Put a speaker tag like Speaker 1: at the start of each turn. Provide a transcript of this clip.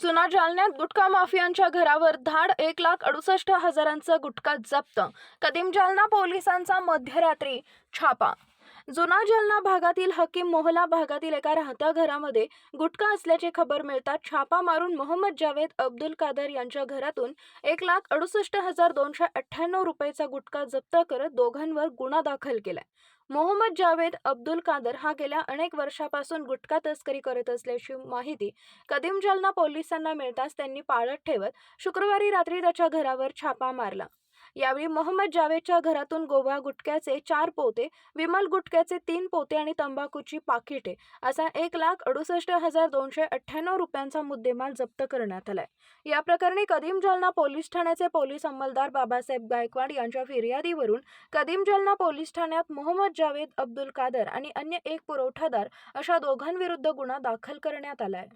Speaker 1: जुना जालन्यात गुटखा माफियांच्या घरावर धाड एक लाख अडुसष्ट हजारांचा गुटखा जप्त. कदीम जालना पोलिसांचा मध्यरात्री छापा जुना जालना भागातील हकीम मोहला भागातील एका राहत्या घरामध्ये गुटखा असल्याची खबर मिळताच छापा मारून मोहम्मद जावेद अब्दुल कादर यांच्या घरातून एक लाख अडुसष्ट हजार दोनशे अठ्ठ्याण्णव रुपयेचा गुटखा जप्त करत दोघांवर गुन्हा दाखल केलाय. मोहम्मद जावेद अब्दुल कादर हा गेल्या अनेक वर्षापासून गुटखा तस्करी करत असल्याची माहिती कदीम जालना पोलिसांना मिळताच त्यांनी पाळत ठेवत शुक्रवारी रात्री त्याच्या घरावर छापा मारला. यावेळी मोहम्मद जावेदच्या घरातून गोवा गुटख्याचे चार पोते विमल गुटख्याचे तीन पोते आणि तंबाखूची पाकिटे असा एक लाख अडुसष्ट हजार दोनशे अठ्ठ्याण्णव रुपयांचा मुद्देमाल जप्त करण्यात आलाय. या प्रकरणी कदीम जालना पोलीस ठाण्याचे पोलीस अंमलदार बाबासाहेब गायकवाड यांच्या फिर्यादीवरून कदीम जालना पोलीस ठाण्यात मोहम्मद जावेद अब्दुल कादर आणि अन्य एक पुरवठादार अशा दोघांविरुद्ध गुन्हा दाखल करण्यात आलाय.